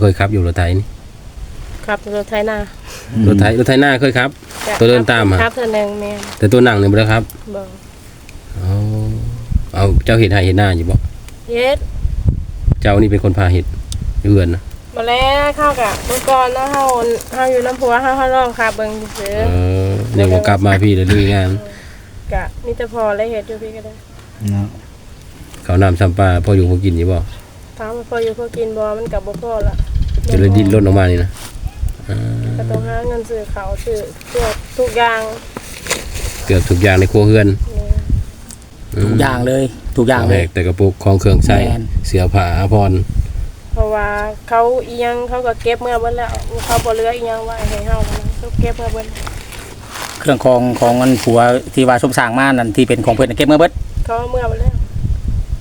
เคยขับอยู่รถไถนี่ครับรถไถนารถไถรถไถหน้าเคยครับ ตัวเดินตามอะครับเท่านึงแม่นแต่ตัวหนังเนี่ยบ่ได้ครับบ่เอาเอาเจ้าเห็ดให้เห็ดหน้าอยู่บ่เย็ดเจ้านี่เป็นคนพาเห็ดอยู่เฮือนนะบ่แล้วเข้ากับเมื่อก่อนเนาะเฮาเฮาอยู่น้ำพัวเฮาเฮาลองขับเบิ่งซื่อเออเดี๋ยวก็กลับมาพี่แล้วลุยงานๆกะมีแต่พอและเฮ็ดอยู่พี่ก็ได้เนาะเขาวน้ำซ้ำปลาพออยู่พอกินอยู่บ่ ถามว่าพออยู่พอกินบ่มันก็บ่พอละจะเลยดิ้นรนออกมานี่นะอ่าก็ต้องหาเงินซื้อข้าวซื้อพวกทุกอย่างเกือบทุกอย่างในครัวเฮือนนี่มทุกอย่างเลยทุกอย่างแรเลยกแต่กระปุกของเครื่องใช้แม่น เสื้อผ้าอาภรณ์เพราะว่าเขาอีหยังเขาก็เก็บเมื่อเบิดแล้วเขาบ่เหลืออีหยังไว้ให้เฮามันเขาเก็บเมื่อเบิดเครื่องของของอันผัวที่ว่าสมสร้างมานั่นที่เป็นของเพิ่นนะเก็บเมื่อเบิดเขาเอาเมื่อเบิดแล้ว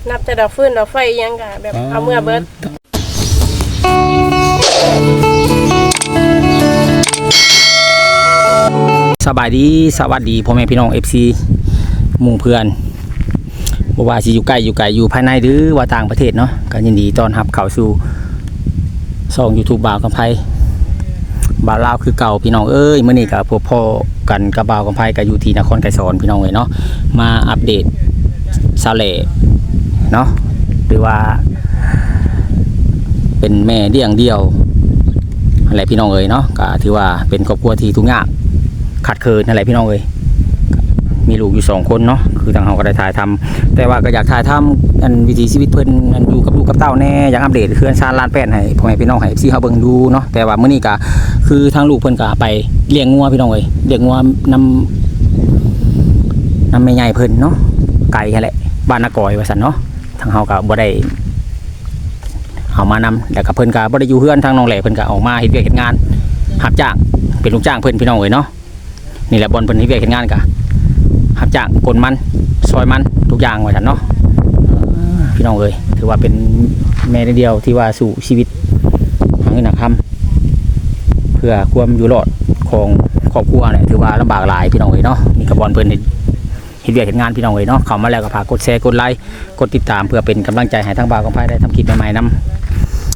นับแต่ดอกฟืนดอกไฟอีหยังก็แบบเอาเมื่อเบิดสบายดีสวัสดีพ่อแม่พี่น้อง FC หมู่เพื่อนบ่ว่าสิอยู่ใกล้อยู่ไกลอยู่ภายในหรือว่าต่างประเทศเนาะก็ยินดีต้อนรับเข้าสู่ช่อง YouTube บ่าวกำไพบ่าวลาวคือเก่าพี่น้องเอ้ยมื้อนี้ก็พบพ่อกันกับบ่าวกำไพก็อยู่ที่นครไกรสอนพี่น้องเอ้ยเนาะมาอัปเดตซาเล่ เนาะหรือว่า เป็นแม่เลี้ยงเดียวอะไรพี่น้องเอ้ยเนาะก็ถือว่าเป็นครอบครัวที่ทุกข์ยากขาดเคินอะไรพี่น้องเอ้ยมีลูกอยู่สองคนเนาะคือทางเราก็ได้ถ่ายทำแต่ว่าก็อยากถ่ายทำอันวิถีชีวิตเพิ่นอันอยู่กับลูกกับเต้าแน่อยากอัปเดตเคลื่อนชาญลานแป้นให้พ่อแม่พี่น้องให้ซีเฮาเบิ่งดูเนาะแต่ว่ามื้อนี้ก็คือทางลูกเพิ่นก็ไปเลี้ยงงัวพี่น้องเอ้ยเลี้ยงงัวนำนำแม่ใหญ่เพิ่นเนาะไก่นั่แหละบ้านนากอยว่าซั่นเนาะ ทางเฮาก็บ่ได้เอามานำแล้วก็เพิ่นก็บ่ได้อยู่เฮือนทางน้องแหล่เพิ่นก็ออกมาเฮ็ดเวียกเฮ็ดงานรับจ้างเป็นลูกจ้างเพิ่นพี่น้องเอ้ยเนาะนี่แหละบอลเพิ่นที่เวียกเฮ็ดงานกะหับจ้างกลมันซอยมันทุกอย่างว่านเนาะพี่น้องเอ้ยถือว่าเป็นแม่เดียวที่ว่าสู่ชีวิตหาเงินหาค่ำเพื่อความอยู่รอดของครอบครัวเนี่ยถือว่าลำบากหลายพี่น้องเอ้ยเนาะนี่ก็บอลเพิ่น เฮ็ดเฮ็ดเวียกเฮ็ดงานพี่น้องเอ้ยเนาะเข้ามาแล้วก็ฝากกดแชร์กดไลค์กดติดตามเพื่อเป็นกำลังใจให้ทางบ่าวของพายได้ทำคลิปใหม่ๆนํ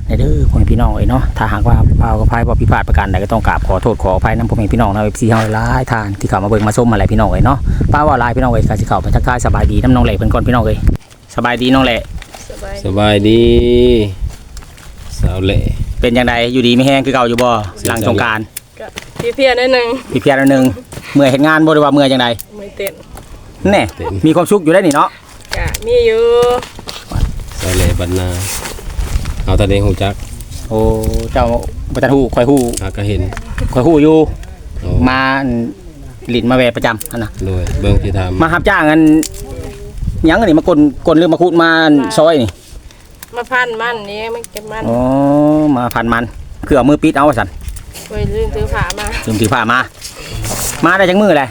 ในเด้อพ่อแม่พี่น้องเอ้ยเนาะถ้าหากว่าบ่าวกับพายบ่ผิดพลาดประการใดก็ต้องกราบขอโทษขออภัยนํพ่อแม่พี่น้องนะ FC เฮาหลายทางที่เข้ามาเบิ่งมาชมอะไรพี่น้องเอ้ยเนาะป้าว่าหลายพี่น้องเอ้ยก็สิเข้าไปทักทายสบายดีน้ำน้องแหล่เพิ่นก่อนพี่น้องเอ้ยสบายดีน้องแหล่สบายสบายดี สาวเละเป็นจังไดอยู่ดีไม่แห้งคือเก่าอยู่บ่หลังสงกรารก็เพียๆนิดนึงพี่เพียรอันหนึงเมื่อยเฮ็ดงานบ่ได้ว่าเมื่อยจังไดมือเต้น แน่มีความสุขอยู่ได้นี่เนาะก็มีอยู่สาวเละบัดนาเอาตาเดงหูจักโอ้เจ้าบ่ทันฮู้ข่อยฮู้หากก็เห็นข่อยฮู้อยู่ โอ้มาลิ้นมาแวะประจำหั่นน่ะโดยเบิ่งที่ทำมารับจ้างกันหยังอันนี้มากลกลหรือมาคูดมาซอยนี่มาพันมันนี่มันเก็บมันอ๋อมาพันมันคือเอามือปิดเอาว่าซั่นไปลืมถือผ้ามาลืมถือผ้ามา มาได้จังมือเลย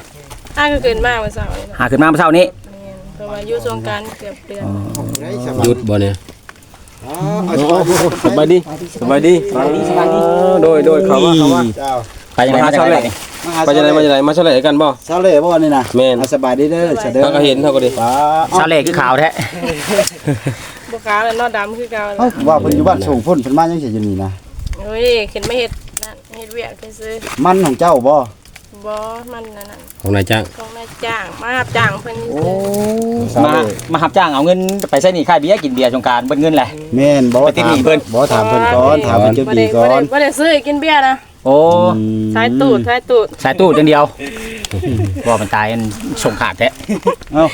อ้าก็เกินมากวันเสาร์นี่นะหาขึ้นมาเมื่อเช้านี้แม่นเพราะว่าอยู่สงกรารเกือบเดือนหยุดบ่เนี่ยสบายดีสบายดีสบายดีสบายดีโดยโดยเขาว่าเขาว่าไปยังไงมาจากไหนนี่ไปจะไหนมาจะไหนมาเฉลยกันบ่ เช้าเลยบ่นี่นะแม่นอะสบายดีเด้อเสยเด้อเขาก็เห็นเขาก็ดีป้าชาเล่คือขาวแท้บกขาวแล้วนอดำคือเก่าเอ้าแล้วว่าเพิ่นอยู่บ้านสูงพุ่นเพิ่นมาจังซี่อยู่นี่นะโอ้ยเข็นไม่เห็ดนั่นเห็ดเวียกซื้อมันของเจ้าบ่ ๆบ่มันนั่นน่ะของนายจ้างของนายจ้างมารับจ้างเพิ่นนี่โอ้ซื้อมามาหับจ้างเอาเงินไปใช้หนี้ค่ายเบียร์กินเบียร์สงกรารเบิ้เงินแหละ แม่นบ่ไปติดหนี้เพิ่น บ่ถามเพิ่นก่อนถามเพิ่นจุดดีก่อนบ่ได้ซื้อกินเบียร์นะโอ้อืมสายตูดสายตูดสายตู้จังเดียวว่ามันตายมันส่งขาดแท้เอ้า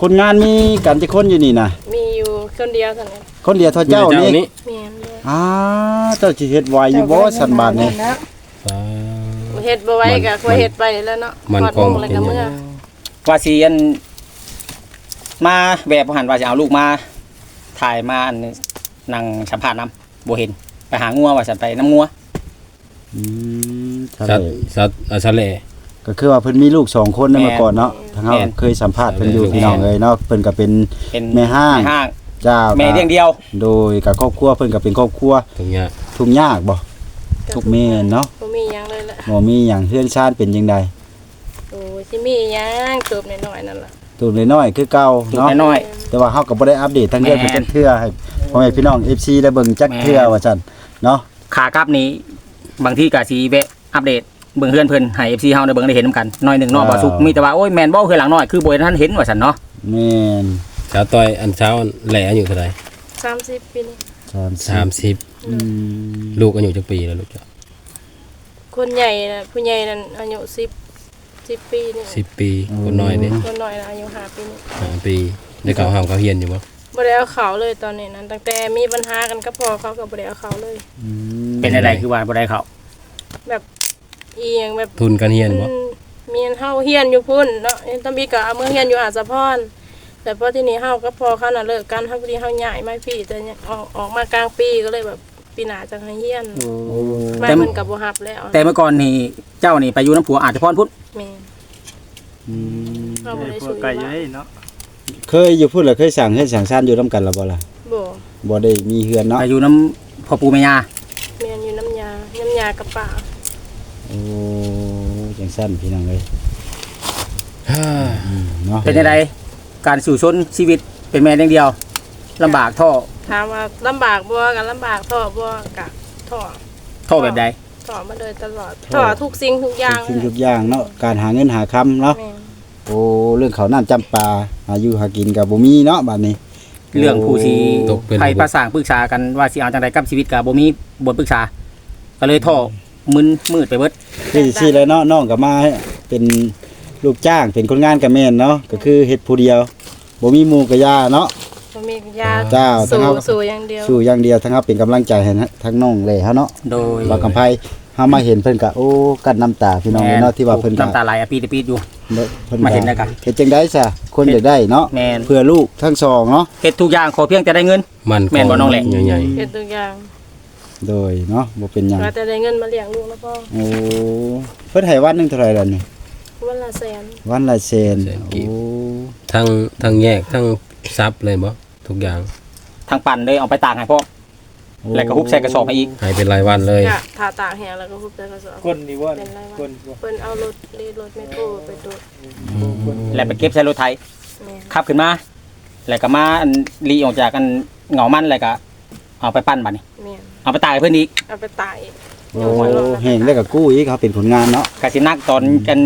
คนงานมีกันจักคนอยู่นี่นะมีอยู่คนเดียวเท่านั้นคนเดียวเท่าเจ้านี่นี่แม่นเลยอ้าเจ้าสิเฮ็ดไหวอยู่บ่สันบาดนี่ฟ้า เฮ็ดบ่ไหว้ก็ค่อยเฮ็ดไปแล้วเนาะมันฮอดกองโมแล้วก็เมื่อว่าสิอันมาแบบหันว่าจะเอาลูกมา ถ่ายมาอันนั่งสัมภาษณ์นํบ่เห็น ไปหางัวว่าสันไปน้ำงัวอืมสัตว์สัตว์อ่าสาวเละก็คือว่าเพิ่นมีลูกสองคนนั่นมาก่อนเนาะทางเฮาเคยสัมภาษณ์เพิ่นอยู่พี่น้องเอ้ยเนาะเพิ่นก็เป็นเป็นแม่ห้างแม่ห้างเจ้าแม่เลี้ยงเดียว โดยกับครอบครัวเพิ่นก็เป็นครอบครัวตรงเนี้ยทุกข์ยากบ่ ทุกข์แม่นเนาะบ่มีหยังเลยล่ะบ่มีหยังเฮือนชาติเป็นจังไดโอ้ยสิมีหยังตูบน้อยๆนั่นล่ะตัวน้อยๆคือเก่าลูกเนาะน้อย แต่ว่าเฮาก็บ่ได้อัปเดตทั้งเดือนแม่นเป็นเทื่อให้พ่อแม่พี่น้อง FC ได้เบิ่งจักแม่นเทื่อว่าซั่นเนาะๆขากลับนี้ บางที่ก็สิแวะอัปเดตเบิ่งเฮือนเพิ่นให้ FC เฮาได้เบิ่งได้เห็นนํกันหน้อยหนึงเนาะบ่สุกมีแต่ว่าโอ้ยแม่นบ่เฮือนหลังน้อยคือบ่ทันเห็นว่าซั่นเนาะแม่นเช้าต่อยอันเช้าแหล่อายุเท่าไหร่30ปีนี่30สามสิบ อืมลูกอายุจักปีแล้วลูกจ้ะคนใหญ่น่ะผู้ใหญ่นั่นอายุ10 10ปีนี่สิบปีคนน้อยเนี่ยคนน้อยน่ะอายุ5ปีนี่ห้าปีได้เก่าห้ามเขาเฮียนอยู่บ่บ่ได้เอาเขาเลยตอนนี้นั้นตั้งแต่มีปัญหากันกับพ่อเขาก็บ่ได้เอาเขาเลยอืมเป็นอะไรคือว่าบ่ได้เข้าแบบอีหยังแบบทุนกันเฮียนบ่อืมมีอันเฮาเฮียนอยู่พุ่นเนาะเอ็นตำบีก็เอามือเฮียนอยู่อาสะพรแต่พอที่นี้เฮาก็พอเขาน่ะเลิกกันเฮาพอดีเฮาย้ายมาพี่แต่เนี่ยออกออกมากลางปีก็เลยแบบ ปีหน้าจะให้เฮียนไม่มันก็บ่ฮับแล้วแต่เมื่อก่อนนี่เจ้านี่ไปอยู่น้ำผัวอาจจะพรพุทธแม่นอืมเฮาบ่ได้พวสู้กอยู่ไก่บ้านให้เนาะเคยอยู่พูดแล้วเคยสั่งให้สั่งซ่านอยู่นํกันแล้วบ่ล่ะบ่บ่ได้มีเฮือนเนาะไปอยู่น้ำพ่อปู่แม่ย่าแม่นอยู่น้ำยาน้ำยากับป่าโอ้จังซั่นพี่น้องเอ้ยอืมเนาะเป็นจังไดการสู่ชนชีวิตเป็นแม่อย่างเดียว ลำบากท่อถามว่าลำบากบ่กันลำบากท้อบ่กะท้อท่อแบบใดท้อมาโดยตลอดท้อทุกสิ่งทุกอย่างทุกสิ่งทุกอย่างเนาะการหาเงินหาคำเนาะแม่นโอ้เรื่องเขาวน้ำจำปาหาอยู่หากินกับบ่มีเนาะบัดนี้ เรื่องผู้ชีตกเป็นไปประสานปรึกษากันว่าสิเอาจังไดกับชีวิตกับบ่มีบทปรึกษา ก็เลยท่อมึนมืดไปเบิด คือสิแล้วเนาะน้องก็มาเป็นลูกจ้างเป็นคนงานกับแม่นเนาะก็คือเฮ็ดผู้เดียวบ่มีหมู่กับยาเนาะบ่ มียาเจ้าสู้ทั้งเอาสู้อย่างเดียว สู้อย่างเดียวทั้งเฮาเป็นกำลังใจให้นะทั้งน้องแหล่เฮาเนาะโดยว่ากำไพเฮามาเห็นเพิ่นก็โอ้กั้นน้ำตาพี่น้องเนาะที่ว่าเพิ่นก็น้ำตาไหลอะปีติปีดอยู่ เพิ่นมาเห็นแล้วกันเฮ็ดจังได๋ซะคนอยากได้เนาะแม่น เพื่อลูกทั้งสองเนาะเฮ็ดทุกอย่างขอเพียงแต่ได้เงิน มันแม่นบ่น้องแหละ ใหญ่เฮ็ดทุกอย่างโดยเนาะบ่เป็นหยังว่าแต่ได้เงินมาเลี้ยงลูกแล้วพ่อโอ้เพิ่นให้วันหนึงเท่าไหร่ล่ะนี่วันละแสนวันละแสนโอ้ๆทั้งทั้งแยกทั้งซับเลยบ่ ทุกอย่างทางปั่นเลยเอาไปตากให้พ่อแล้วก็ฮุบใส่กระสอบให้อีกให้เป็นรายวันเลยกะทาตากแห้งแล้วก็ฮุบใส่กระสอบก้นนี่ว่าเป็นไรวะก้นบ่เพิ่นเอารถรีรถแมคโครไปตรวจแล้วไปเก็บใส่รถไถแม่นขับขึ้นมา แล้วก็มาอันรีออกจากกันเหงามันแล้วก็เอาไปปั้นบัดนี้ แม่นเอาไปตากให้เพิ่นอีกเอาไปตากอีกโอ้แห้งแล้วก็กู้อีกเขาเป็นผลงานเนาะกะสินักตอนกัน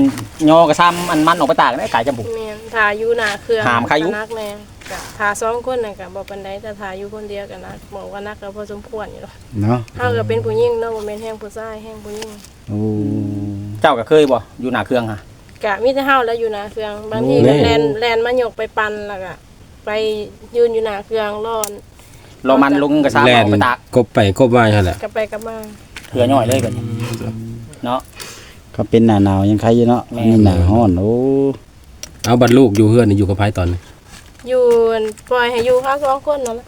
ยอกระซ้ำอันมันออกไปตากได้กายจำปุก แม่นทาอยู่หน้าเครื่องหามใครอยู่ก็นักแม่น กะทาสองคนน่ะก็บ่ปานใดแต่ทาอยู่คนเดียวก็นักบอกว่านักก็พอสมควรอยู่หรอกเนาะเฮาก็เป็นผู้หญิงเนาะบ่แม่นแฮงผู้ชายแฮงผู้หญิงโอ้เจ้าก็เคยบ่อยู่หน้าเครื่องฮะกะมีแต่เฮาแล้วอยู่หน้าเครื่องบางทีก็แล่นแล่นมายกไปปั่นแล้วก็ไปยืนอยู่หน้าเครื่องรอนรอมันลงกระซ้ำแล่เอานไปตากกบไปกบมาหั่นแหละกลับไปกลับมาเถื่อย่อยเลยแบบนี้เนาะก็เป็นหน้าหนาวยังใครอยู่เนาะแม่นี่หน้าร้อนโอ้เอาบัดลูกอยู่เฮือนนี่อยู่กับไผตอนนี้ อยู่ปล่อยให้อยู่เขาสองคนนั่นแหละ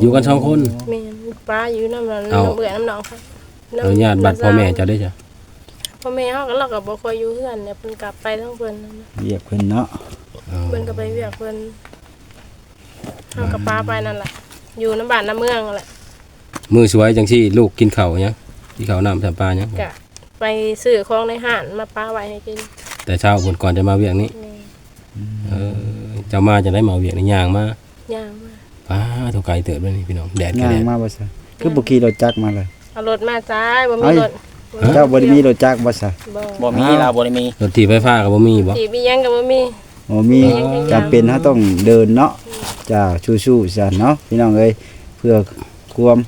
อยู่กันสองคน แม่นป้าอยู่น้ำมันเอาน้ำเบื่อน้ำหนองค่ะเอาญาติบัดพ่อแม่เจ้าได้จ้ะพ่อแม่เขาก็เราก็บ่ค่อยอยู่เฮือนเนี่ยเพิ่นกลับไปทั้งเพิ่นนั่นนะเรียกเพิ่นเนาะเพิ่นก็ไปเวียกเพิ่นเฮากับป้าไปนั่นแหละอยู่น้ำบ้านน้ำเมืองนั่นแหละมือสวยจังซี่ลูกกินข้าวหยังกินข้าวน้ำสัมปลาหยังกะไปซื้อของในห้านมาป้าไว้ให้กินแต่เช้าคนก่อนจะมาเวียกนี้ แม่เออ เจ้ามาจะได้มาเวียกในย่างมาย่างมาป้าเท่าไกลเติบเลยนี่พี่น้องแดดก็ย่าแดงดมาบ่ซะคือบ่ขี่รถจักรมาเลย เอารถมาจ้ายบ่มีเอ้ยรถเจ้าบ่ได้มีรถจักรบ่ซะบ่บ่มีเราบ่ได้มีรถถีบไฟฟ้าก็บ่มีบ่ที่มีหยังก็บ่มีโอ้มีจำเป็นเฮาต้องเดินเนาะจ้าสู้ๆซะเนาะพี่น้องเอ้ยเพื่อความ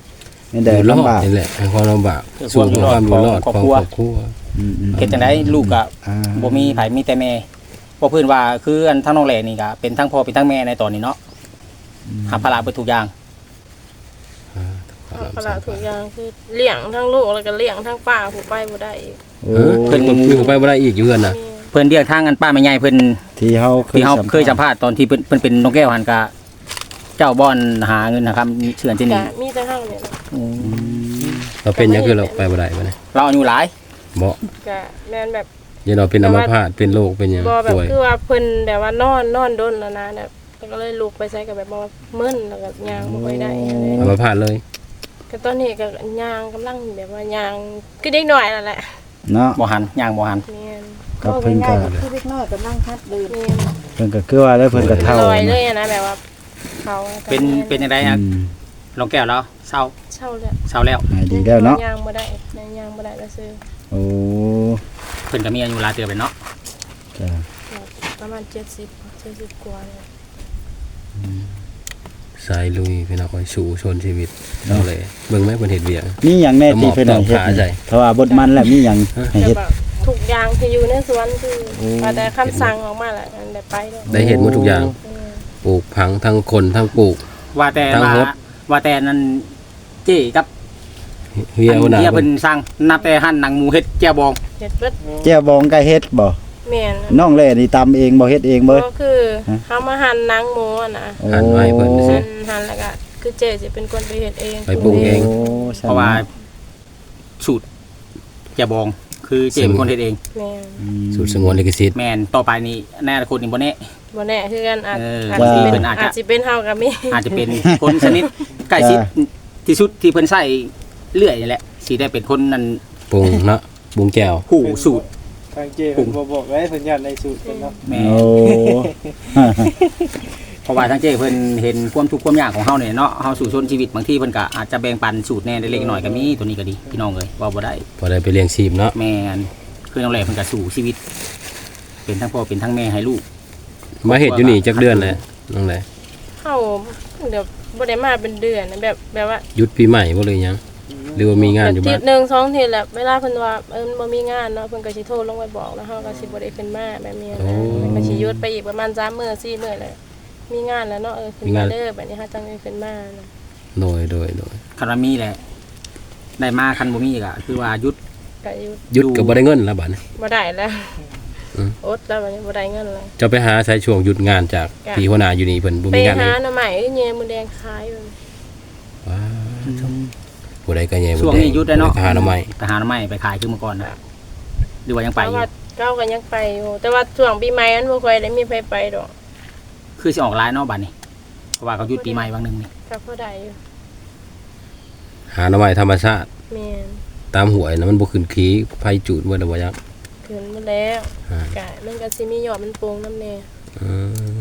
ไม่อได้ยู่รอลำบาดกนี่แหละให้ความลำบากสู่เพื่อความอยู่รอดของครอบครัวอืมๆเฮ็ดจังไดลูกก็อ่าบ่มีไผมีแต่แม่ บ่เพิ่นว่าคืออันทั้งน้องแหล่นี่ก็เป็นทั้งพ่อเป็นทั้งแม่ในตอนนี้เนาะหาภาระเบิดทุกอย่างเอาละทุกอย่างคือเลี้ยงทั้งลูกแล้วก็เลี้ยงทั้งป้าผู้ไปบ่ได้อีกโอ้เออเพิ่นมีผู้ไปบ่ได้อีกอยู่เฮือนน่ะแม่เพิ่นเรียกทางอันป้าแม่ใหญ่เพิ่นที่เฮาเคยที่เฮาสัมภาษณ์เคยสัมภาษณ์ตอนที่เพิ่นเพิ่นเป็นนกแก้วหันกะเจ้าบ่อนหาเงินนะครับเชื่อนที่กะนี่มีแต่เฮาเนี่ยแหละเราเป็นหยังคือเราไปบ่ได้บ่เนี่ยเราอายุหลายบ่กะแม่นแบบ ยันเราเป็นอัมพาตเป็นโรคเป็นหยังบ่แบบป่วยคือว่าเพิ่นแบบว่านอนนอนดนแล้วนะแบบแล้วก็เลยลุกไปใช้กับแบบว่ามึนแล้วก็ย่างบ่ค่อยได้อะไรอัมพาตเลยก็ตอนนี้ก็ย่างกำลังแบบว่าย่างคือเด็กน้อยนั่นแหละเนาะบ่หันย่างบ่หันแม่นก็เพิ่นก็คือเล็กน้อยกำลังฮัดเดินแม่นเพิ่นก็คือว่าแล้วเพิ่นก็เฒ่าลอยเลนะยอะนะแบบว่าเขาเป็นเป็นจังไดอืฮะมลองแก้วแล้วเศร้าเช่าแล้วเศร้าแล้วหายดีแล้วเนาะยางบ่ได้ยางบ่ได้แล้วซื้อโอ้เพิ่นก็มีอายุหลายเติบเลยเนาะจ้ะประมาณ70 70กว่าเนี่ยสายลุยพี่น้องไว้สู่ชนชีวิตเอาเลยเบิ่งไหมเพิ่นเฮ็ดเวียก มีหยังแน่ที่เพิ่นให้เฮ็ดตอบขาใจเพราะว่าบทมันแหละมีหยังให้แต่เฮ็ด แบบทุกอย่างที่อยู่ในสวนคือโอ้ว่าแต่คำสั่งออกมาแหละอันได้ไปแล้วได้เห็นหมดทุกอย่างเออปลูกผังทั้งคนทั้งปลูก ว่าแต่ทางว่าโฮสว่าแต่นั้นเจ้กับ เฮียหัวหน้าเฮียเพิ่เพิ่นนสั่งนับแต่หั่นหนังหมูเฮ็ดแจ่วบองเฮ็ดเบิดแจ้วบองก็เฮ็ดบ่แม่นน้องแล่นี่ตำเองบ่เฮ็ดเองเบิดก็คือฮะเฮามาหั่นหนังหมูอะนะโอ้หันไว้เพิ่นหั่สินหั่นแล้วก็คือเจ๊สิเป็นคนไปเฮ็ดเองไปปลูกเองโอ้เพราะว่าสูตรแจ่วบองคือเจ้เป็นคนเฮ็ดเองแม่นอืมสูตรสงวนลิขสิทธิ์แม่นต่อไปนี้แน่คนนี่บ่แน่บ่แน่คือกันอาจเอออาจสิเป็นว่าอาจสิเป็นเฮาก็มีอาจจะเป็นคนชนิดใกล้ชิดที่สุดที่เพิ่นใส่ เลื่อยนี่แหละสิได้เป็นคนนั้นปรุงเนาะปรุงแก้วผู้สูตร ทางเจเพิ่นบ่บอกไว้เพิ่นยันในสูตรเพิ่นเนาะแม่โอ้เพราะว่าทั้งเจ้เพิ่นเห็นความทุกข์ความยากของเฮาเนี่ยเนาะเฮาสู่ชนชีวิตบางทีเพิ่นก็อาจจะแบ่งปันสูตรแหน่เล็กๆน้อยๆก็มีตัวนี้ก็ดีพี่น้องเอ้ยว่าบ่ได้ พอได้ไปเลี้ยงชีพเนาะแม่นคือน้องแหล่เพิ่นก็สู่ชีวิต เป็นทั้งพ่อเป็นทั้งแม่ให้ลูกมาเฮ็ดอยู่นี่จักเดือนแล้วน้องแหละเฮาเดี๋ยวบ่ได้มาเป็นเดือนนะแบบแบบว่าหยุดปีใหม่บ่เลยหยัง หรือว่ามีงานอยู่ทิบ้าศนหนึ่งสองทีแหละเวลาเพิ่นว่าเออมันบ่มีงานเนาะเพิ่นก็สิโทรลงไปบอกแล้วเฮาก็สิบ่ได้ขึ้นมาแบบนี้นะมันก็สิหยุดไปอีกประมาณ3มื้อ4มื้อเลยมีงานแล้วเนาะเออขึ้นมาเด้อบัดนี้เฮาจังได้ขึ้นมานะโดยโดยโดยคันว่ามีแหละได้มาคันบ่มีก็คือว่าหยุด ก็หยุดหยุดก็บ่ได้เงินแล้วบัดนี้บ่ได้แล้วอืม อดแล้วบัดนี้บ่ได้เงินแล้ว จะไปหาใช้ช่วงหยุดงานจากจ้ะ ที่หัวหน้าอยู่นี่เพิ่นบ่ไปมีงานเลหายหน่อไม้เงี้ยมือแดงขายอยู่ว้าว ผู้ใดก็แย่ช่วงนี้หยุดได้เนาะผู้ใหาหน่อไม้ไปหาหน่อไม้ไปขายคือเมื่อก่อนนะหรือว่ายังไปเพอราะยู่ว่าเก้าก็ยังไปอยู่ แต่ว่าช่วงปีใหม่นั้นบ่ค่อยได้มีไปไปดอกคือสิออกไลน์เนาะบัดนี้เพราะว่าเขาหยุดปีใหม่บางหนึงนี่ก็พอได้อยู่หาหน่อไม้ธรรมชาติแม่นตามหวยนะมันบ่ขึ้นขี้ไผจูดเมื่อใดบ่ยักขึ้นมาแล้วอ่ากะมันก็สิมียอดมันโปร่งนำแน่อื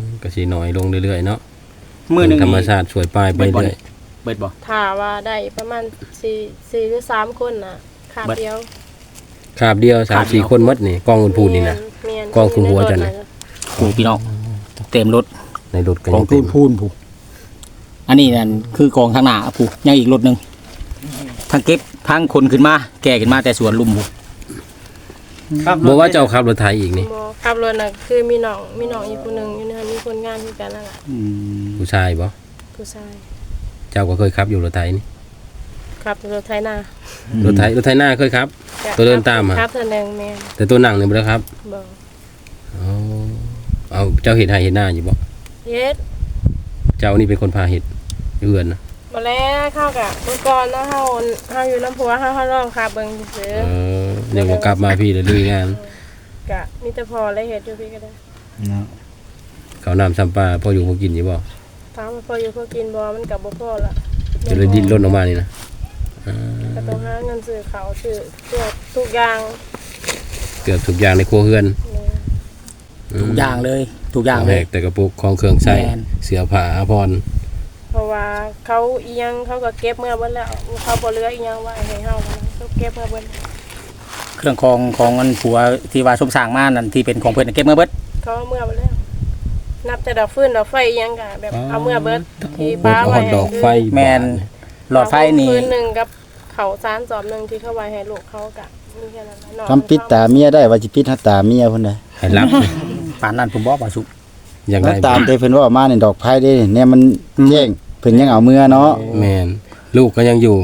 มก็สิน้อยลงเรื่อยๆเนาะมื้อหนึงธรรมนี่ ชาติสวยปลายไปเรื่อย เบิดบ่ ถ้าว่าได้ประมาณ4 4หรือ3คนน่ะขาดเบิดเดียวคาบเดียวคาบเดียว3 4คนหมดนี่กองคุณพูนนี่นะแม่นกองคุมหัวจันน่ะโอ้พี่น้องเต็มรถ ในรถก็กอยังงพูเต็นมพูนผู้อันนี้นั่นคือกองทางหน้าผู้ยังอีกรถหนึงทั้งเก็บทั้งคนขึ้นมา แก่ขึ้นมาแต่สวนลุมผู้ครับบ่ว่าเจ้าขับรถไถอีกนี่บ่ขับรถน่ะคือมีน้องมีน้องอีกผู้หนึงอยู่ในนั้นมีคนงานคือกันนั่นล่ะอืมผู้ชายบ่ผู้ชาย เจ้าก็เคยขับอยู่รถไถนี่ขับรถไถนารถไถรถไถหน้าเคยขับ ตัวเดินตามอะครับเท่านึงแม่นแต่ตัวหนังนี่บ่ได้ครับบ่อ๋อเอาเจ้าเห็นให้เห็นหน้าอยู่บ่เฮ็ดเจ้านี่เป็นคนพาเฮ็ดอยู่เฮือนนะมาแล้วเข้ากะเมื่อก่อนเนาะเฮาเฮาอยู่น้ำผัวเฮาเฮาลองขับเบิ่งซื่อเออเดี๋ยวก็กลับมาพี่แล้วลุยงานๆกะมีแต่พอและเฮ็ดอยู่พี่ก็ได้เนาะเขาวน้ำซ้ำปลาพออยู่พอกินอยู่บ่ถามว่าพออยู่พอกินบ่มันก็บ่พอละจะเลยดิ้นรนออกมานี่นะอ่าก็ต้องหาเงินซื้อข้าวซื้อเสื้อทุกอย่างเกือบทุกอย่างในครัวเฮือนนี่ทุกอย่างเลยทุกอย่างขเลแหย กแต่กระปุกของเครื่องใช้แม่น เสื้อผ้าอาภรณ์เพราะว่าเขาอีหยังเขาก็เก็บเมื่อเบิดแล้วเขาบ่เหลืออีหยังไว้ให้เฮาแล้วนะเขาเก็บเมื่อเบิดเครื่องของของอันผัวที่ว่าสมสร้างมานั่นที่เป็นของเพิ่นเก็บมาเบิดเขาเอาเมื่อเบิดแล้ว นับแต่ดอกฟืนดอกไฟอีหยังก็แบบเอาเมื่อเบิดที่บป้าดฮไว้อดดอกไฟแม่นหลอดไฟนี่ คืนหนึงกับเขาวสารสอบหนึงที่เขาไว้ให้ลูกเขากะมีแค่นั้นแหละนอกคำปิดตาเมียได้ว่าสิปิดหัตตาเมียเพิ่นได้ให้รับปานนั้นผมบอกว่าสุอย่างแล้ไรวตามที่เพิ่นว่ามานี่ดอกไผ่เด้เนี่ยมันแจ้งเพิ่นยังเอาเมือเนาะแม่นลูกก็ยังอยู่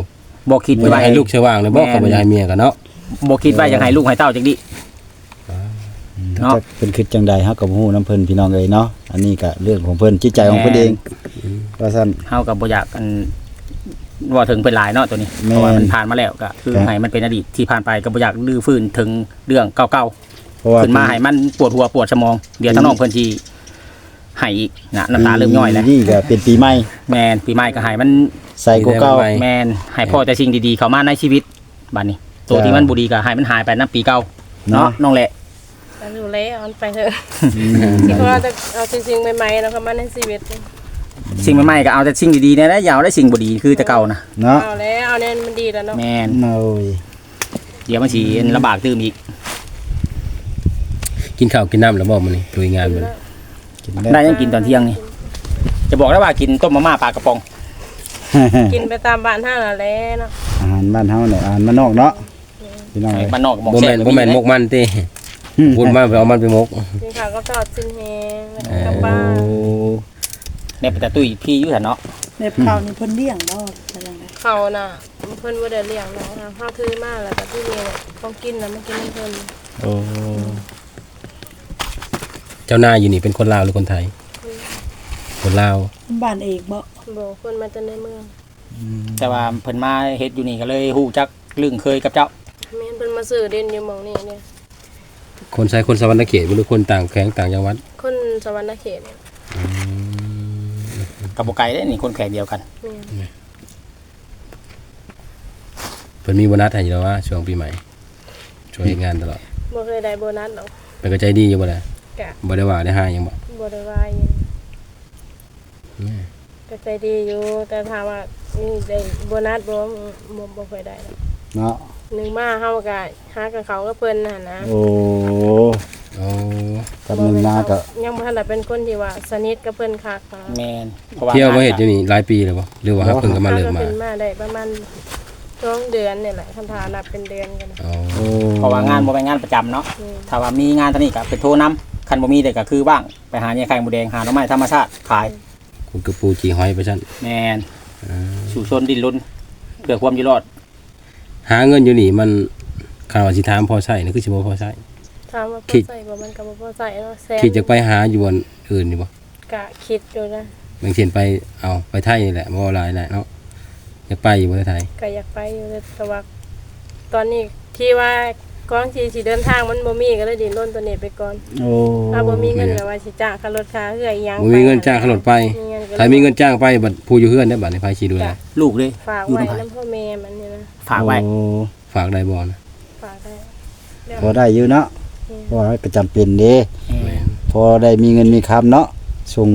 บ่คิดบ่ไว้อยากให้ลูกเชว่างเลยบ่แม่นเขาบ่อยากให้เมียกันเนาะบ่คิดไว้ยังให้ลูกให้เต้าจักดิ เนาะจะเป็นคิดจังใดเฮาก็บ่ฮู้นํเพิ่นพี่น้องเอ้ยเนาะอันนี้ก็เรื่องของเพิ่นจิตใจของเพิ่นเองว่าซั่น เฮาก็บ่อยากอันว่าถึงเป็นหลายเนาะตัวนี้แม่นเพราะว่ามันผ่านมาแล้วก็คือครับ ให้มันเป็นอดีตที่ผ่านไปก็บ่อยากลื้อฟื้นถึงเรื่องเก่าเพราะว่า ๆขึ้นมาให้มันปวดหัวปวดสมอง เดี๋ยวทั้งน้องเพิ่นสิให้อีกนะน้ำตาเริ่มย่อยแล้วนี่ก็เป็นปีใหม่แม่นปีใหม่ก็ให้มัน ใส่กว่าเก่าแม่นให้พ่อแต่สิ่งดีๆ เข้ามาในชีวิตบัดนี้ ตัวที่มันบ่ดีก็ให้มันหายไปนับปีเก่าเนาะเนาะ น้องแหละ แต่ดูแลเอามันไปเถอะที่เขาจะเอาจริงๆใหม่ๆแล้วเขามาในชีวิตสิ่งใหม่ๆก็เอาแต่สิ่งดีๆเนี่ยนะอย่าเอาได้สิ่งบ่ดีคือแต่เก่านะเนาะเอาแล้วเอาเนี่ยมันดีแล้วเนาะแม่นโอ้ยเดี๋ยวมันสิลำบากตื่มอีกกินข้าวกินน้ำแล้วบ่มื้อนี้ลุยงานมื้อนี้กินได้ยังกินตอนเที่ยงนี่จะบอกได้ว่ากินต้มมาม่าปลากระป๋องกินไปตามบ้านห้าน่ะแหละเนาะอาหารบ้านเฮาเนี่ยอาหารบ้านนอกเนาะพี่น้องเอ้ยบ้านนอกก็บอกบ่แซ่แม่นบบ่แม่นมกมันติ พูดมาไปเอามันไปมกกินข้าวก็ทอดสิ้นแหงแล้วเอก็อกลับบ้านเนี่ยเป็นแต่ตุ้ยพี่อยู่ซั่นเนาะในเผานี่เพิ่นเลี้ยงบ่จะจังได๋เขาน่ะเพิ่นบ่ได้เลี้ยงเนาะเฮาถือมาแล้วก็ที่นี่เนี่ยต้องกินแล้วมันกินให้เพิ่นโอ้เจ้านายอยู่นี่เป็นคนลาวหรือคนไทย คนลาวบ้านเอกบ่บ่คนมาแต่ในเมืองแต่ว่าเพิ่นมาเฮ็ดอยู่นี่ก็เลยฮู้จักเรื่องเคยกับเจ้าแม่นเพิ่นมาซื้อเด่นอยู่หม่องนี้เนี่ย คนใช้คนสวรรค์เขตบ่หรือคนต่างแขวงต่างจังหวัดคนสวรรค์เขตเนี่ยกับบ่ไกลเด้นี่คนแขกเดียวกัน แม่นเพิ่นมีโบนัสให้อยู่แล้วว่าช่วงปีใหม่ช่วยเฮ็ดงานตลอดบ่เคยได้โบนัสหรอกเพิ่นก็ใจดีอยู่บ่ล่ะกะบ่ได้ว่าได้หาหยังบ่บ่ได้ว่าหยังก็ใจดีอยู่แต่ถามว่านี่ได้โบนัสบ่บ่บ่เคยได้หรอกเนาะห นึงมาเฮาก็หากับเขาก็เพิ่นน่ะนะโอ้โอ้กำลังมาก็ยังบ่ทันได้เป็นคนที่ว่าสนิทกับเพิ่นคักนะแม่นเพราะว่าเที่ยวบ่เฮ็ดอยู่นี่หลายปีแล้วบ่หรือว่าเพิ่งก็มาเริ่มมาเพิ่นมาได้ประมาณสองเดือนนี่แหละคันถานับเป็นเดือนกันนะอ๋อโอ้เพราะว่างานบ่เป็นงานประจำเนาะอืมถ้าว่ามีงานเท่านี้ก็ไปโทรนํคันบ่มีเด็กก็คือว่างไปหาเนี่ยไข่หมูแดงหาหน่อไม้ธรรมชาติขายคุณกระปูจีหอยไปซั่นแม่นสู่ชนดินรนเพื่อความอยู่รอด หาเงินอยู่นี่มันคันว่าสิถามพอใช้นี่คือสิบ่พอใช้ ถามว่าพคิอด ใส่บ่มันก็บ่พอใส่เนาะแซนคิดจะไปหาอยู่บนอื่นนี่บ่กะคิดอยู่นะบางเช่นไปเอาไปไทยนี่แหละบ่หลายแหละเนาะอยากไปอยู่ประเทศไทยก็อยากไปอยู่แต่ว่าตอนนี้ที่ว่า กองที่สิเดินทางมันบ่มีก็เลยดินร่นตัวนี้ไปก่อนโอ้ถ้าบ่มีเงินก็ว่าสิจ้างค่ารถค่าเฮืออีหยังบ่มีเงินจ้างขับรถไปมีเงินก็ลยถ้ามีเงินจ้างไปบัดผู้อยู่เฮือนได้บัดนี้ไผสิดูแลลูกเลยฝากอยู่ไว้นำไผนํพ่อแม่มันนี่นะฝากไว้ โอ้ฝากได้บ่นะฝากได้พอได้อยู่เนาะเพราะว่าก็จำเป็นเด้แม่นพอได้มีเงินมีคำเนาะส่ง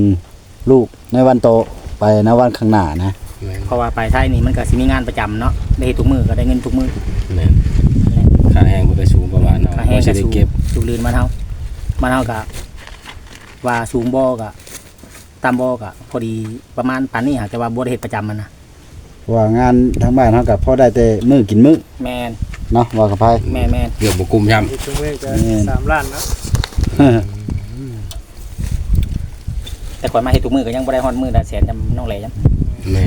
ลูกในวันโตไปในวันข้างหน้านะ แม่นเพราะว่าไปไทยนี่มันก็สิมีงานประจำเนาะได้เฮ็ดทุกมื้อก็ได้เงินทุกมื้อแม่น ค่าแรงบ่ได้สูงประมาณเนาะค่าแห้งบ่สิก็ได้สูงเก็บสูงลืนมานเฮามันเฮาก็ว่าสูงบ่ก็ตามบ่ก็พอดีประมาณปานนี้หากแต่ว่าบ่ได้เฮ็ดประจำมันนะเพราะว่างานทางบ้านเฮาก็พอได้แต่มื้อกินมื้อแม่นเนาะว่ากับไผ แม่นแม่นเกือบบ่กุมย่ำที่ชุมเวก็แม่นสามล้านเนาะแต่ข่อยมาเฮ็ดทุกมื้อก็ยังบ่ได้ฮอดมื้อละแสนจำน้องแหล่จังแม่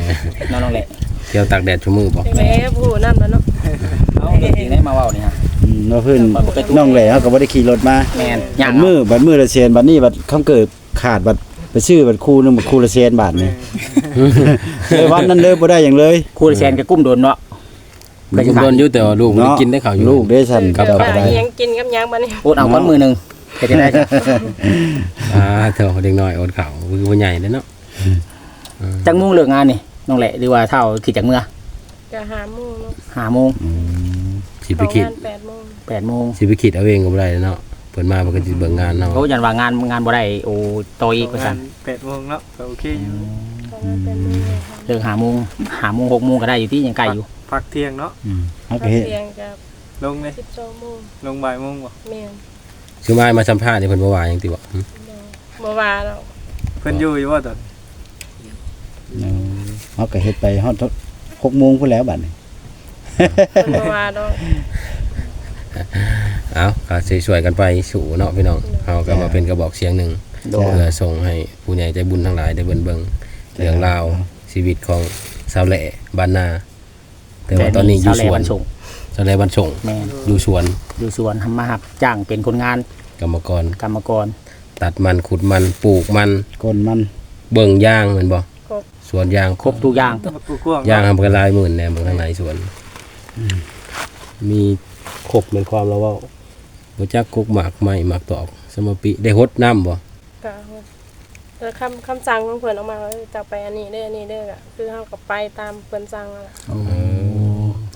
น้องน้องแหล่ เที่ยวตากแดดชั่วมือบ่จังได๋ผู้นำแล้วเนาะเอาเรื่องจริงได้มาเว้านี่ฮะ อืมว่าเพิ่นน้องแหล่เฮาก็บ่ได้ขี่รถมาแม่นบัย่างดมือบัดมือละเซนบัดนี้บัดคำเกิดขาดบัดไปซื้อบัดคู่หนึงบัดคู่ละเซนบาทนี่เลยวันนั้นเลยบ่ได้หยังเลยคู่ละแสนก็กุ้มโดนเนาะมันก็โดนอยู่แต่ว่าลูกมันได้กินได้ข้าวอยู่ลูกได้สั่นครับเจ้าว่าก็ได้อีหยังกินกับหยังบัดนี้โอดเอาก้อนมือหนึงเฮ็ดได้จ้ะอ่าเถอะเด็กน้อยอดข้าวคือผู้ใหญ่เด้อเนาะจังมุ่งเลิกงานนี่ น้องแหละหรือว่าเท่าขี่จากเมื่อก็หาโมงเนาะหาโมงสิไปเข้าคิดงาน8โมงแปดโมงสิไปคิดเอาเองก็บ่ได้เนาะเพิ่นมาเพิ่นก็สิเบิ่งงานเนาะโอ้ยันว่างานงานบ่ได้โอ้ต่ออีกว่าซั่นแปดโมงเนาะก็โอเคอยู่เข้างาน8โมงเลยค่ะเลิกหาโมงหาโมงหกโมงก็ได้อยู่ที่ยังไกลอยู่พักเที่ยงเนาะอืมเฮาพัก็กเฮ็ดเที่ยงกับลงเลย12โมงลงบ่ายโมงบ่แม่นซื้อมามาสัมภาษณ์นี่เพิ่นบ่ว่าหยังติบ่หึบ่ว่าดอกเพิ่นอยู่อยู่ว่าตอน เฮาก็เฮ็ดไปฮอด6โมงพุ่นแล้วบัดนี้เพิ่นบ่ว่าดอกเอาก็สิช่วยกันไปสู่เนาะพี่น้องเฮาก็มาเป็นกระบอกเสียงหนึ่งโดยเพื่อส่งให้ผู้ใหญ่ใจบุญทั้งหลายได้เบิ่งเบิ่งเรื่องราวชีวิตของสาวแหล่บ้านนาแต่ว่าตอนนี้อยู่สเช้าวนแลวันส่งสาวแหล่บ้านส่งแม่นอยู่สวนอยู่สวนทำมาหับจ้างเป็นคนงานกรรมกรกรรมกร ตัดมันขุดมันปลูกมันก้นมันเบิ่งยางแม่นบ่ครบ สวนยางครบทุกอย่างมากูกว้างยางทำกันหลายหมื่นแน่เบิ่งข้างในสวน มีครบเป็นความแล้วเว้าบ่จักกกหมากไม้หมากตอกสมปิได้ฮดน้ำบ่ก็แล้วคำคำสั่งของเพิ่นออกมาว่าจะไปอันนี้เด้ออันนี้เด้อก็คือเฮาก็ไปตามเพิ่นสั่งนั่นแหละ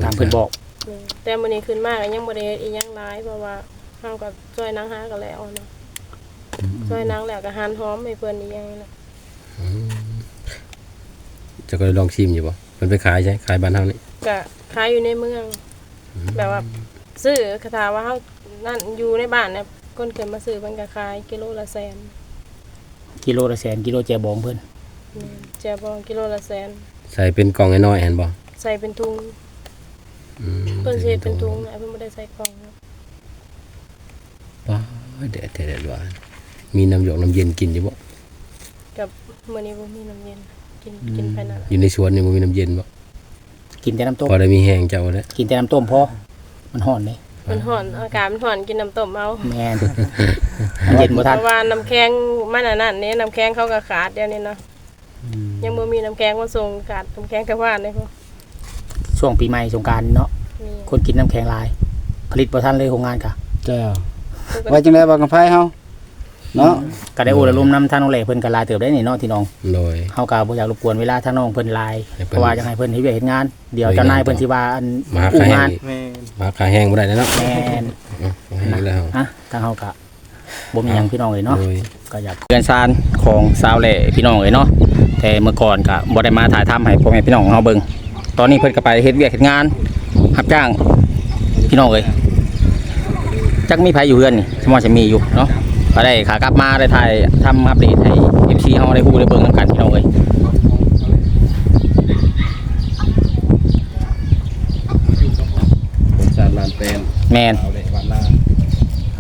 ตามเพิ่นบอกนี่แต่มื้อนี้ขึ้นมาก็ยังบ่ได้เฮ็ดอีหยังหลายเพราะว่าเฮาก็ช่วยนางหากันแล้วเนาะช่วยนางแล้วก็หั่นหอมให้เพิ่นอีหยังนั่นแหละ จะก็เลยลองชิมอยู่บ่เพิ่นไปขายใช่ขายบ้านเฮานี่ก็ขายอยู่ในเมือง แบบว่าซื้อคาถาว่าเฮานั่นอยู่ในบ้านเนี่ยคนเกิดมาซื้อมันก็ขายกิโลละแสนกิโลละแสนกิโลแจบองเพิ่นแม่นแจบองกิโลละแสน ใส่เป็นกล่องน้อยๆเห็นบ่ใส่เป็นทุงอืมเพิ่นสิเฮ็ดเป็นทุงนะเพิ่นบ่ได้ใส่กล่องนะว้าเด็ดเด็ดว่ามีน้ำหยกน้ำเย็นกินอยู่บ่กับมื้อนี้บ่มีน้ำเย็น กินกินภายในอยู่ในสวนนี่บ่มีน้ำเย็นบ่กินแต่น้ำต้มพอได้มีแห้งเจ้าแล้วกินแต่น้ำต้มพอมันฮ้อนเด้มันร้อนอากาศมันร้อนกินน้ำต้มเอาแม่นมันเย็นบ่ทันเพราะว่าน้ำแข็งมันอันนั้นนี่น้ำแข็งเขาก็ขาดเดี๋ยวนี้เนาะยังบ่มีน้ำแข็งมาส่งขาดน้ำแข็งแต่ว่านเลยพวกช่วงปีใหม่สงกรารเนาะนี่คนกินน้ำแข็งหลาย ผลิตบ่ทันเลยโรงงานกะเจ้าไว้จังได๋บ่กับไผเฮา เนาะก็ได้โอละลมน้ำทางน้องแหล่เพิ่นก็หลายเติบได้นี่เนาะที่น้องโดย เฮาก็บ่อยากรบกวนเวลาทางน้องเพิ่นหลายให้เพิ่นเพราะว่าอยากให้เพิ่นเฮ็ดเวียกเฮ็ดงาน เดี๋ยวเจ้านายเพิ่นสิว่าอันมาหาอู้ขายแห้งางนอีกแม่นมาหาขายแห้งบ่ได้แล้วเนาะแม่นเอาแห้งแล้ว อะทางเฮาก็บ่มีหยังพี่น้องเลยเนาะ โดย ก็อยากเพื่อนซานของสาวแหล่พี่น้องเลยเนาะแต่เมื่อก่อนก็บ่ได้มาถ่ายทำให้พ่อแม่พี่น้องของเฮาเบิ่งตอนนี้เพิ่นก็ไปเฮ็ดเวียกเฮ็ดงานรับจ้างพี่น้องเลยจักมีไผอยู่เฮือนนี่สมมุติจะมีอยู่เนาะ ก็ได้ขากลับมาได้ถ่ายทำอัปเดตให้ FC เฮาได้ฮู้ได้เบิ่งนํกันพี่น้องเอ้ยคนสารลานแปนแม่นเอาเลยบ้านนา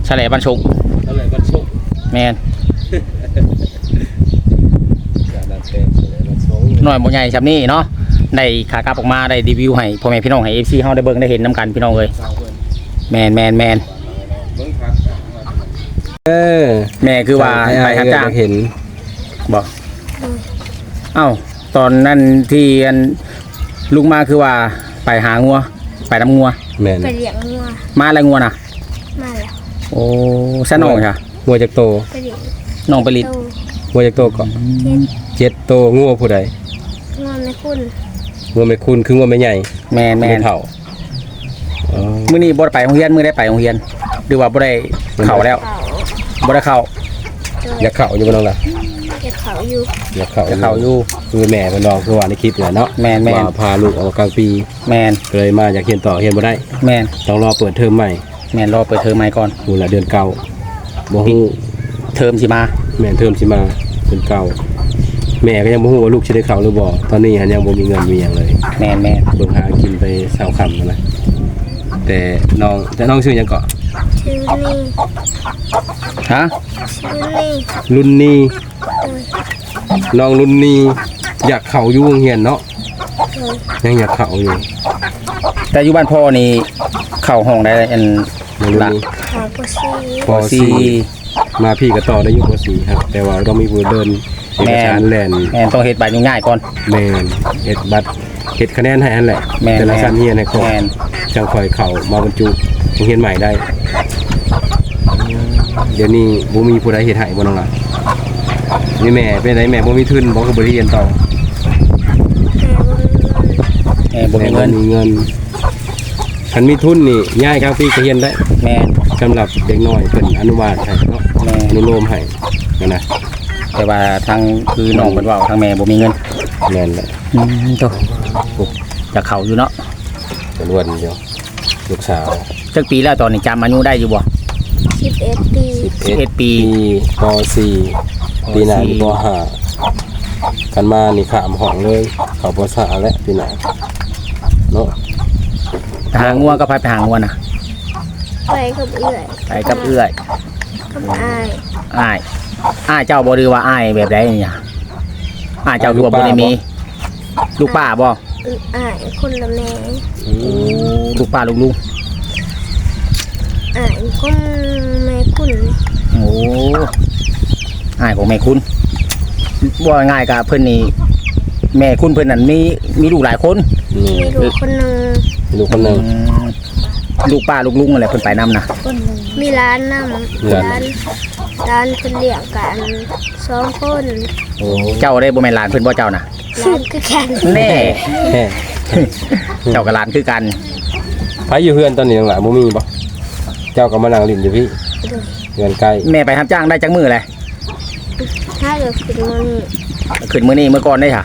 แฉลบันชุกเอาเลยบ้านสุกแม่นสารลานแปนเอาเลยบ้านสงน้อยบ่ใหญ่ซำนี้เนาะได้ขากลับออกมาได้รีวิวให้พ่อแม่พี่น้องให้ FC เฮาได้เบิ่งได้เห็นนํกันพี่น้องเอ้ยแม่นแม่นแม่น เออแม่คือว่าไปรับจ้างเห็นบอกเอ้าตอนนั้นที่อันลุงมาคือว่าไปหางัว ไปน้ำงัว แม่นไปเลี้ยงงัวมาอะไรงัวน่ะ มาแล้วโอ้ซะน้องค่ะงัวจากโตไปเลี้ยงน้องไปลิดโตงัวจากโตก็เจ็ดเจ็ดโตงัวผู้ใดงอนไม่คุณงัวไม่คุณคืองัวไม่ใหญ่แมนแมนไเฒ่าอ๋อมื้อนี้บ่ได้ไปโรงเรียนมื้อได้ไปโรงเรียนหรือว่าบ่ได้เข้าแล้วเขา บ่ได้เข้าอยากเข้าอยู่บ่น้องล่ะเก็บเขาอยู่อยากเข้าจะเข้าอยู่คือแม่เพิ่นน้องคือว่าในคลิปแหละเนาะแม่นแม่นว่าพาลูกออกกลางปีแมนก็เลยมาอยากเรียนต่อเรียนบ่ได้ แมนต้องรอเปิดเทอมใหม่แมนรอเปิดเทอมใหม่ก่อนฮู้ละเดือนเก่าบ่ฮู้เทอมสิมา แม่นเทอมสิมาเดือนเก่าแม่ก็ยังบ่ฮู้ว่าลูกสิได้เข้าหรือบ่ตอนนี้หันยังบ่มีเงินมีหยังเลย แมนแมนเบิ่งหากินไปเช้าค่ำนั่นนะ แต่น้องแต่น้องชื่อหยังเกาะชื่อนี่ฮะชื่อนี่รุ่นนี้เออน้องรุ่นนี้อยากเข้าอยู่โรงเรียนเนาะเออยังอยากเข้าอยู่แต่อยู่บ้านพ่อนี่เข้าห้องได้อันน้องรุ่นละนี้ขอกุซีปสี่ .4 มาพี่ก็ต่อได้อยู่ป .4 ครับ แต่ว่าต้องมีผู้เดินเอกสารแล่นแมนต้องเฮ็ดใบง่ายๆก่อนแม่นเฮ็ดบัตร เฮ็ดคะแนนให้อันแหละแม่นแต่ละแม่นชั้นเรียนให้ครบแมนจังค่อยเข้ามาบรรจุโรงเรียนใหม่ได้ เดี๋ยวนี้บ่มีผู้ใดเฮ็ดให้บ่น้องล่ะนี่แม่เป็นไดแม่บ่มีทุนบ่ก็บ่ได้เรียนต่อแม่บุญแมนบ่มีเงินมีเงินคันมีทุนนี่ย้ายกลางปีก็เรียนได้ แมนสำหรับเด็กน้อยเพิ่นอนุบาลให้เนาะแม่ อนุโลมให้นั่นนะแต่ว่าทางคือน้องเพิ่นเว้าทางแม่บ่มีเงินแม่นแหละ อืมโต จะเข้าอยู่เนาะเป็นวันอยู่ลูกสาวจักปีแล้วตอนนี้จำอายุได้อยู่บ่สิบเอ็ดปี11ปีป .4 ปีหน้าอยู่ป .5 กันมานี่ขามห้องเลย เข้าป .3 แล้วปีหน้าเนาะไปหางัวก็พาไปหางัวนะไปกับเอื่อยไปกับเอื้อยกับอายอ้ายอ้ายเจ้าบ่ดือว่าอ้ายแบบใดเนี่ยอ้ายเจ้าคือว่าบ่ได้มี ลูกป้าบ่ อึอายคนละแม่ลูกป้าลูกลุงอายคนแม่คุณโอ้อ้ายของแม่คุณบ่ง่ายกับเพิ่นนี่แม่คุณเพิ่นนั่นมีมีลูกหลายคนนี่มีลูกคนหนึ่งลูกคนหนึงอืมลูกป้าลูกลุงอะไรเพิ่นไปนํนะคนหนึ่งมีร้านนมีำร้านร้านร้านเป็นเลี้ยงกันสองคนโอ้เจ้าได้บ่แม่นหลานเพิ่นบ่เจ้าน่ะ ร้านคือกันแน่แฮ่เจ้ากับหลานคือกันไผอยู่เฮือนตอนนี้น้องหลานบ่มีบ่เจ้าก็มานั่งลิ้นอยู่พี่เฮือนใกล้แม่ไปรับจ้างได้จักมือเลยถ้าเกิดขึ้นมานี่ขึ้นมื้อนี้มื้อก่อนได้ค่ะ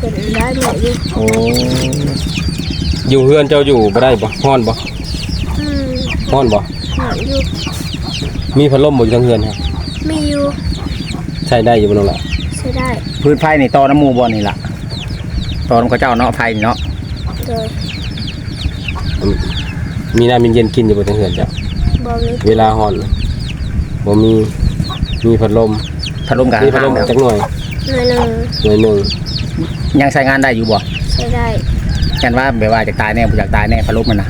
ขึ้เป็นได้หมดอยู่โอ้อยู่เฮือนเจ้าอยู่บ่ได้บ่ฮ้อนบ่อืมฮ้อนบ่หอมอยู่มีพัดลมบ่อยู่ทางเฮือนครับมีอยู่ใช้ได้อยู่บ่น้องล่ะใช้ได้พื้นไฟนี่ต่อน้ำหมูบ่นี่ล่ะต่อน้ำข้าวเจ้าเนาะไฟนี่เนาะโดยมีน้ำเย็นๆกินอยู่บ่ทางเฮือนเจ้าบอมีเวลาฮ้อนบ่มีมีพัดลมพัดลมกับมีพัดลมจักหน่วยหน่อยหนึ่งหน่วยหนึงยังใช้งานได้อยู่บ่ใช้ได้กันว่าแบบว่าจะตายแน่บ่อยากตายแน่พัดลมมันนะ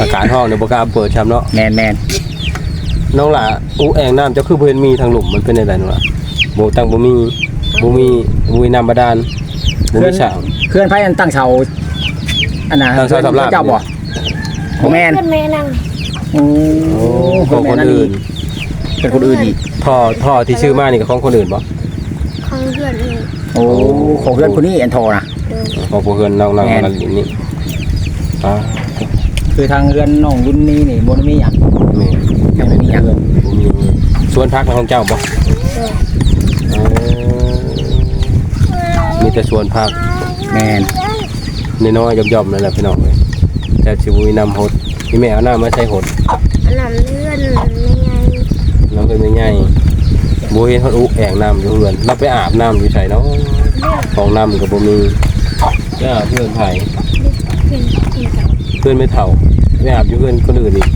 อากาศห้องเดี๋ยวบ่กล้าเปิดช้ำเนาะแมนแมนน้องล่ะอู้แองน้ำเจ้าคือบ่เห็นมีทางหลุมมันเป็นจังไดน้องล่ะ บ่ตั้งบ่มีบ่มีบ่มีน้ำบาดาลบ่มีสระเคลื่อนไฟอันตั้งเสาอันน่ะตั้งเสาสำหรับ เจ้าบ่บ่แมนเพื่อนแม่นั่งโอ้โอ้ของคนอื่นเป็นคนอื่นอีกท่อท่อที่ชื่อมานี่ก็ของคนอื่นบ่ของเพื่อนนี่โอ้ของเพื่อนคนนี้อันโทรนะโดยของผู้เฮือนน้องๆแม่นนั่นนี่อ่าคือทางเรือนน้องรุ่นนี้นี่บ่ได้มีหยังแม่ยังบ่มีหยังบ่มีสวนพักของเจ้าบ่โดยเออ มีแต่สวนพักแมนน้อยๆย่อมๆนั่นแหละพี่น้องเอ้ยแต่สิบ่มีน้ำหดพี่แม่เอาน้ำมาใส่หดอันนั้นเลื่อนไม่ไงน้ำเป็นใหญ่ๆบ่เห็นเฮาอุแอ่งน้ำอยู่เฮือนเราไปอาบน้ำอยู่ไสเนาะของน้ำก็บ่มีจะอาบเพื่อนไผเพื่อนเพื่อนเขาเพื่อนไม่เฒ่าไปอาบอยู่เพื่อนคนอื่นอีก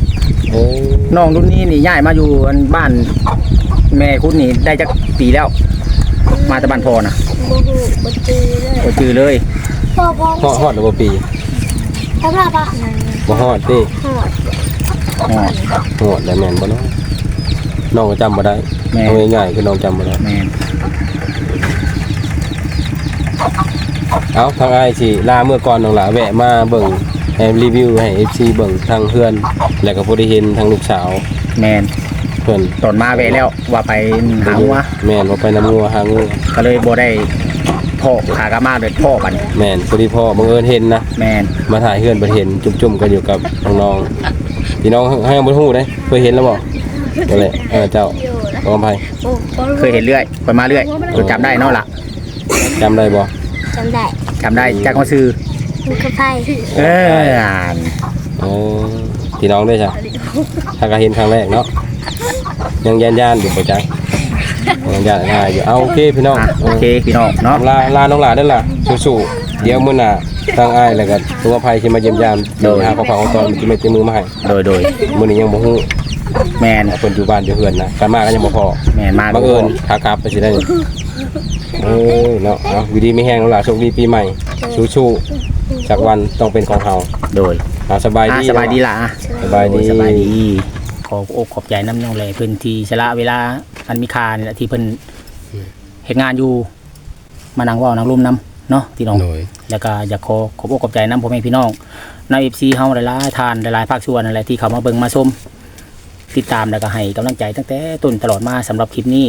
เออน้องรุ่นนี้นี่ย้ายมาอยู่อันบ้าน แม่คุณนี่ได้จักปีแล้ว มาแต่บ้านพ่อนะ บูบูบตีเลยบ่จือเลยพ่อพ่อฮอดฮอดแล้วบ่ปีสำหรับอะนั่นบ่ฮอดติหอดอ๋อฮอดแล้วแม่นบ่เนาะน้องก็จำบ่ได้แม่เอาง่ายๆคือน้องจำบ่ได้แมนเอาทางอ้ายสิลาเมื่อก่อนน้องหลาแวะมาเบิ่งให้รีวิวให้ FC เบิ่งทางเพื่อน แล้วก็บ่ได้เห็นทางลูกสาวแมนเพิ่นตอนมาแวะแล้วว่าไปหาหัวแม่นว่าไปน้ำงัวหางู ก็เลยบ่ได้พ่อขากามาเลยพ่อกันแม่นพอดีพ่อบังเอิญเห็นนะ แมนมาถ่ายเพื่อนบ่เห็นจุ่มๆกันอยู่กับน้องๆพี่น้องให้บ่ฮู้เด้เคยเห็นแล้วบ่นั่นแหละเออเจ้าอยู่แล้วขออภัยโอ้ก็เคยเห็นเรื่อยไปมาเรื่อยจนจำได้เนาะล่ะจำได้บ่จำได้จำได้จากเขาซื้อมันก็ไพ่เอออ่านเออพี่น้องด้วยจ้ะถ้าก็เห็นครั้งแรกเนาะยังย่านๆอยู่บ่จัก ยังย่านง่ายอยู่เอาโอเคพี่น้องอะโอเคพี่น้องเนาะลาลาน้องหลานนั่นล่ะสู้ๆเดี๋ยวมื้อหน้าทางอ้ายแล้วก็ตัวภัยสิมาเยี่ยมยามเดี๋ยวหาของฝากของตอนมันสิมาเต็มมือมาให้โดยโดยมื้อนี้ยังบ่ฮู้แมนเพิ่นอยู่บ้านอยู่เฮือนนะกันมาก็ยังบ่พอแมนมาบังเอิญขากลับไปสิได้เออเนาะเอาอยู่ดีไม่แห้งแล้วล่ะโชคดีปีใหม่สู้ๆจากวันต้องเป็นของเฮาโดยเอาสบายอะดีสบายดีล่ะอะสบายดีโอ้สบายดีขอบอกขอบใจน้ำน้องแหล่เพิ่นที่ชละเวลา อันมีค่านี่แหละที่เพิ่นเฮ็ดงานอยู่ มานั่งเว้านั่งร่วมน้ำเนาะพี่น้อง โดย แล้วก็อยากขอขอบอกขอบใจน้ำพ่อแม่พี่น้องใน FC เฮาหลายๆทานหลายๆภาคส่วนอะไรที่เขามาเบิ่งมาชมติดตามแล้วก็ให้กำลังใจตั้งแต่ต้นตลอดมาสำหรับคลิปนี้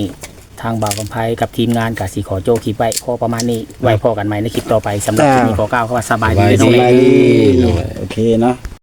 ทางบ่าวกำไพกับทีมงานกับสีขอโจคลิปไว้พอประมาณนี้ไว้พอกันใหม่ในคลิปต่อไปสำหรับคลิปนี้ขอกล่าวคำว่าสบายดีน้องสแหล่บายดี โอเคเนาะ